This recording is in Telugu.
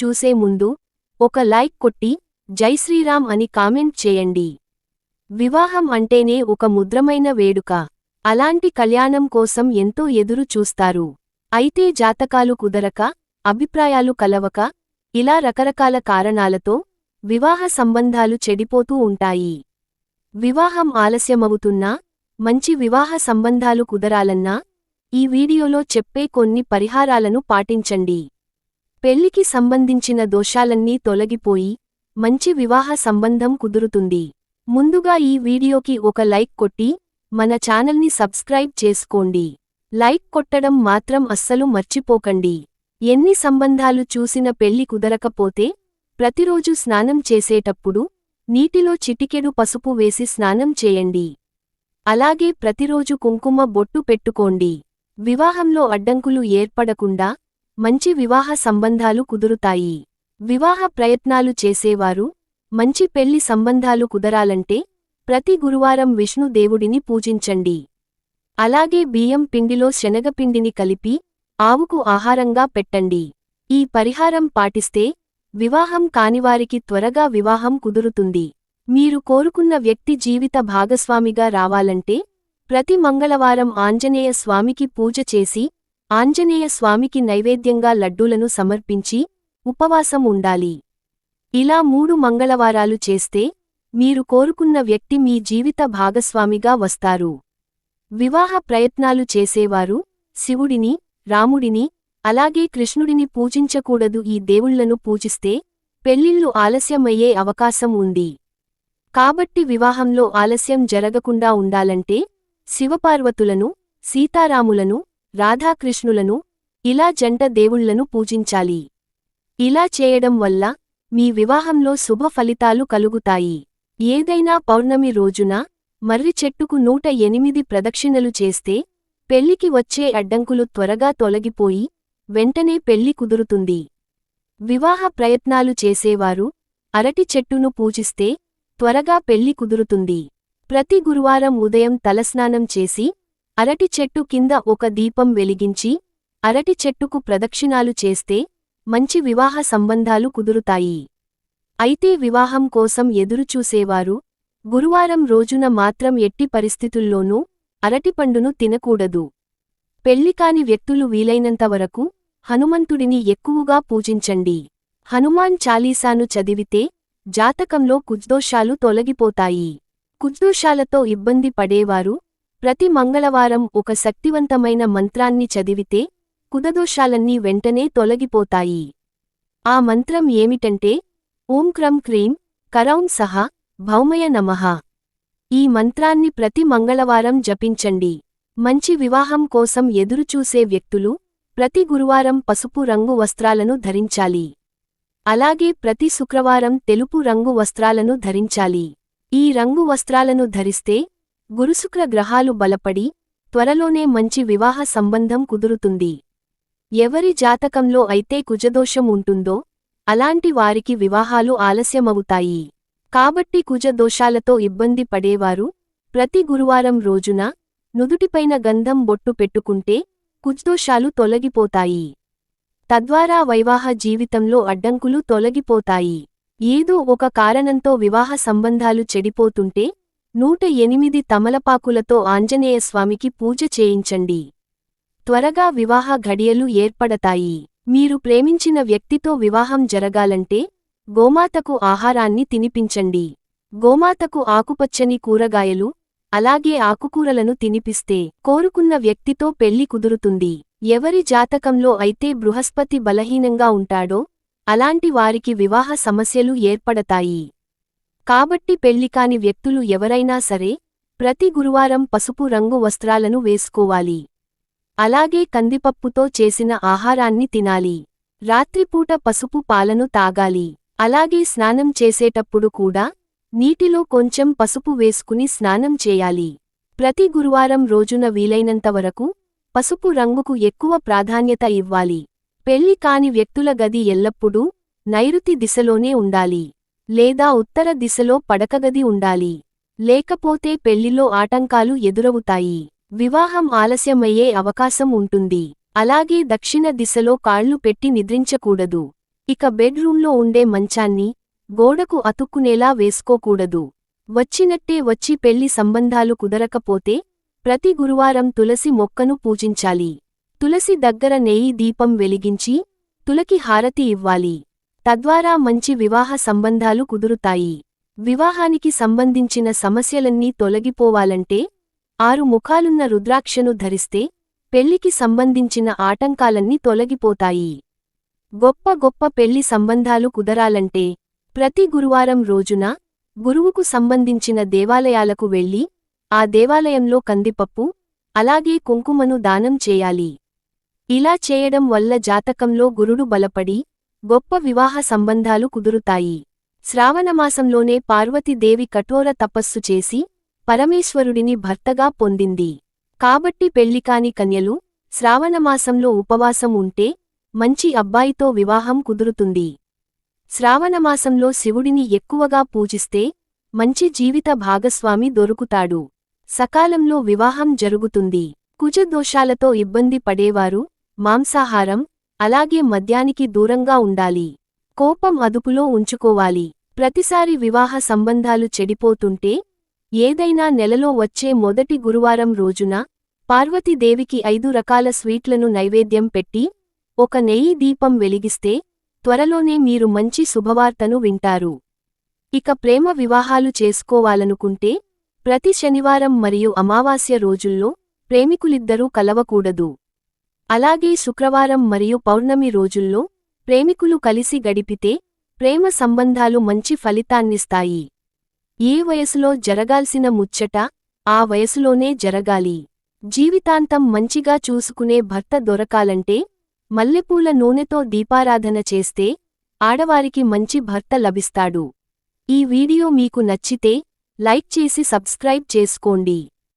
చూసే ముందు ఒక లైక్ కొట్టి జై శ్రీరామ్ అని కామెంట్ చేయండి. వివాహం అంటేనే ఒక ముద్రమైన వేడుక. అలాంటి కళ్యాణం కోసం ఎంతో ఎదురు చూస్తారు. అయితే జాతకాలు కుదరక అభిప్రాయాలు కలవక ఇలా రకరకాల కారణాలతో వివాహ సంబంధాలు చెడిపోతూ ఉంటాయి. వివాహం ఆలస్యమవుతున్నా మంచి వివాహ సంబంధాలు కుదరాలన్నా ఈ వీడియోలో చెప్పే కొన్ని పరిహారాలను పాటించండి. పెళ్ళికి సంబంధించిన దోషాలన్నీ తొలగిపోయి మంచి వివాహ సంబంధం కుదురుతుంది. ముందుగా ఈ వీడియోకి ఒక లైక్ కొట్టి మన ఛానల్ని సబ్స్క్రైబ్ చేసుకోండి. లైక్ కొట్టడం మాత్రం అస్సలు మర్చిపోకండి. ఎన్ని సంబంధాలు చూసిన పెళ్ళి కుదరకపోతే ప్రతిరోజు స్నానం చేసేటప్పుడు నీటిలో చిటికెడు పసుపు వేసి స్నానం చేయండి. అలాగే ప్రతిరోజు కుంకుమ బొట్టు పెట్టుకోండి. వివాహంలో అడ్డంకులు ఏర్పడకుండా మంచి వివాహ సంబంధాలు కుదురుతాయి. వివాహ ప్రయత్నాలు చేసేవారు మంచి పెళ్ళి సంబంధాలు కుదరాలంటే ప్రతి గురువారం విష్ణుదేవుడిని పూజించండి. అలాగే బియ్యం పిండిలో శనగపిండిని కలిపి ఆవుకు ఆహారంగా పెట్టండి. ఈ పరిహారం పాటిస్తే వివాహం కానివారికి త్వరగా వివాహం కుదురుతుంది. మీరు కోరుకున్న వ్యక్తి జీవిత భాగస్వామిగా రావాలంటే ప్రతి మంగళవారం ఆంజనేయ స్వామికి పూజ చేసి ఆంజనేయ స్వామికి నైవేద్యంగా లడ్డూలను సమర్పించి ఉపవాసం ఉండాలి. ఇలా మూడు మంగళవారాలు చేస్తే మీరు కోరుకున్న వ్యక్తి మీ జీవిత భాగస్వామిగా వస్తారు. వివాహ ప్రయత్నాలు చేసేవారు శివుడిని రాముడిని అలాగే కృష్ణుడిని పూజించకూడదు ఈ దేవుళ్ళను పూజిస్తే పెళ్ళిళ్ళు ఆలస్యమయ్యే అవకాశం ఉంది. కాబట్టి వివాహంలో ఆలస్యం జరగకుండా ఉండాలంటే శివపార్వతులను సీతారాములను రాధాకృష్ణులను ఇలా జంట దేవుళ్ళను పూజించాలి. ఇలా చేయడం వల్ల మీ వివాహంలో శుభ ఫలితాలు కలుగుతాయి. ఏదైనా పౌర్ణమి రోజున మర్రి చెట్టుకు నూట ఎనిమిది ప్రదక్షిణలు చేస్తే పెళ్ళికి వచ్చే అడ్డంకులు త్వరగా తొలగిపోయి వెంటనే పెళ్ళి కుదురుతుంది. వివాహ ప్రయత్నాలు చేసేవారు అరటి చెట్టును పూజిస్తే త్వరగా పెళ్ళి కుదురుతుంది. ప్రతి గురువారం ఉదయం తలస్నానం చేసి అరటి చెట్టు కింద ఒక దీపం వెలిగించి అరటి చెట్టుకు ప్రదక్షిణాలు చేస్తే మంచి వివాహ సంబంధాలు కుదురుతాయి. అయితే వివాహం కోసం ఎదురుచూసేవారు గురువారం రోజున మాత్రం ఎట్టి పరిస్థితుల్లోనూ అరటిపండును తినకూడదు. పెళ్ళికాని వ్యక్తులు వీలైనంతవరకు హనుమంతుడిని ఎక్కువగా పూజించండి. హనుమాన్ చాలీసాను చదివితే జాతకంలో కుజ్దోషాలు తొలగిపోతాయి. కుజ్దోషాలతో ఇబ్బంది పడేవారు ప్రతి మంగళవారం ఒక శక్తివంతమైన మంత్రాన్ని చదివితే కుదదోషాలన్నీ వెంటనే తొలగిపోతాయి. ఆ మంత్రం ఏమిటంటే ఓం క్రం క్రీం కరౌం సహ భౌమయ నమః. ఈ మంత్రాన్ని ప్రతి మంగళవారం జపించండి. మంచి వివాహం కోసం ఎదురుచూసే వ్యక్తులు ప్రతి గురువారం పసుపు రంగు వస్త్రాలను ధరించాలి. అలాగే ప్రతి శుక్రవారం తెలుపు రంగు వస్త్రాలను ధరించాలి. ఈ రంగు వస్త్రాలను ధరిస్తే గురుశుక్ర గ్రహాలు బలపడి త్వరలోనే మంచి వివాహ సంబంధం కుదురుతుంది. ఎవరి జాతకంలో అయితే కుజదోషం ఉంటుందో అలాంటి వారికి వివాహాలు ఆలస్యమవుతాయి. కాబట్టి కుజదోషాలతో ఇబ్బంది పడేవారు ప్రతి గురువారం రోజున నుదుటిపైన గంధం బొట్టు పెట్టుకుంటే కుజ్దోషాలు తొలగిపోతాయి. తద్వారా వైవాహ జీవితంలో అడ్డంకులు తొలగిపోతాయి. ఏదో ఒక కారణంతో వివాహ సంబంధాలు చెడిపోతుంటే నూట ఎనిమిది తమలపాకులతో ఆంజనేయస్వామికి పూజ చేయించండి. త్వరగా వివాహ ఘడియలు ఏర్పడతాయి. మీరు ప్రేమించిన వ్యక్తితో వివాహం జరగాలంటే గోమాతకు ఆహారాన్ని తినిపించండి. గోమాతకు ఆకుపచ్చని కూరగాయలు అలాగే ఆకుకూరలను తినిపిస్తే కోరుకున్న వ్యక్తితో పెళ్ళి కుదురుతుంది. ఎవరి జాతకంలో అయితే బృహస్పతి బలహీనంగా ఉంటాడో అలాంటి వారికి వివాహ సమస్యలు ఏర్పడతాయి. కాబట్టి పెళ్ళికాని వ్యక్తులు ఎవరైనా సరే ప్రతి గురువారం పసుపు రంగు వస్త్రాలను వేసుకోవాలి. అలాగే కందిపప్పుతో చేసిన ఆహారాన్ని తినాలి. రాత్రిపూట పసుపు పాలను తాగాలి. అలాగే స్నానం చేసేటప్పుడు కూడా నీటిలో కొంచెం పసుపు వేసుకుని స్నానం చేయాలి. ప్రతి గురువారం రోజున వీలైనంతవరకు పసుపు రంగుకు ఎక్కువ ప్రాధాన్యత ఇవ్వాలి. పెళ్ళి కాని వ్యక్తుల గది ఎల్లప్పుడూ నైరుతి దిశలోనే ఉండాలి. లేదా ఉత్తర దిశలో పడకగది ఉండాలి. లేకపోతే పెళ్ళిలో ఆటంకాలు ఎదురవుతాయి. వివాహం ఆలస్యమయ్యే అవకాశం ఉంటుంది. అలాగే దక్షిణ దిశలో కాళ్ళు పెట్టి నిద్రించకూడదు. ఇక బెడ్రూంలో ఉండే మంచాన్ని గోడకు అతుక్కునేలా వేసుకోకూడదు. వచ్చినట్టే వచ్చి పెళ్ళి సంబంధాలు కుదరకపోతే ప్రతి గురువారం తులసి మొక్కను పూజించాలి. తులసి దగ్గర నెయ్యి దీపం వెలిగించి తులకి హారతి ఇవ్వాలి. తద్వారా మంచి వివాహ సంబంధాలు కుదురుతాయి. వివాహానికి సంబంధించిన సమస్యలన్నీ తొలగిపోవాలంటే ఆరు ముఖాలున్న రుద్రాక్షను ధరిస్తే పెళ్ళికి సంబంధించిన ఆటంకాలన్నీ తొలగిపోతాయి. గొప్ప గొప్ప పెళ్ళి సంబంధాలు కుదరాలంటే ప్రతి గురువారం రోజున గురువుకు సంబంధించిన దేవాలయాలకు వెళ్ళి ఆ దేవాలయంలో కందిపప్పు అలాగే కుంకుమను దానం చేయాలి. ఇలా చేయడం వల్ల జాతకంలో గురుడు బలపడి గొప్ప వివాహ సంబంధాలు కుదురుతాయి. శ్రావణమాసంలోనే పార్వతీదేవి కఠోర తపస్సు చేసి పరమేశ్వరుడిని భర్తగా పొందింది. కాబట్టి పెళ్ళికాని కన్యలు శ్రావణమాసంలో ఉపవాసం ఉంటే మంచి అబ్బాయితో వివాహం కుదురుతుంది. శ్రావణమాసంలో శివుడిని ఎక్కువగా పూజిస్తే మంచి జీవిత భాగస్వామి దొరుకుతాడు. సకాలంలో వివాహం జరుగుతుంది. కుజదోషాలతో ఇబ్బంది పడేవారు మాంసాహారం అలాగే మద్యానికి దూరంగా ఉండాలి. కోపం అదుపులో ఉంచుకోవాలి. ప్రతిసారి వివాహ సంబంధాలు చెడిపోతుంటే ఏదైనా నెలలో వచ్చే మొదటి గురువారం రోజున పార్వతీదేవికి ఐదు రకాల స్వీట్లను నైవేద్యం పెట్టి ఒక నెయ్యి దీపం వెలిగిస్తే త్వరలోనే మీరు మంచి శుభవార్తను వింటారు. ఇక ప్రేమ వివాహాలు చేసుకోవాలనుకుంటే ప్రతి శనివారం మరియు అమావాస్య రోజుల్లో ప్రేమికులిద్దరూ కలవకూడదు. అలాగే శుక్రవారం మరియు పౌర్ణమి రోజుల్లో ప్రేమికులు కలిసి గడిపితే ప్రేమ సంబంధాలు మంచి ఫలితాన్నిస్తాయి. ఏ వయసులో జరగాల్సిన ముచ్చట ఆ వయసులోనే జరగాలి. జీవితాంతం మంచిగా చూసుకునే భర్త దొరకాలంటే మల్లెపూల నూనెతో దీపారాధన చేస్తే ఆడవారికి మంచి భర్త లభిస్తాడు. ఈ వీడియో మీకు నచ్చితే లైక్ చేసి సబ్స్క్రైబ్ చేసుకోండి.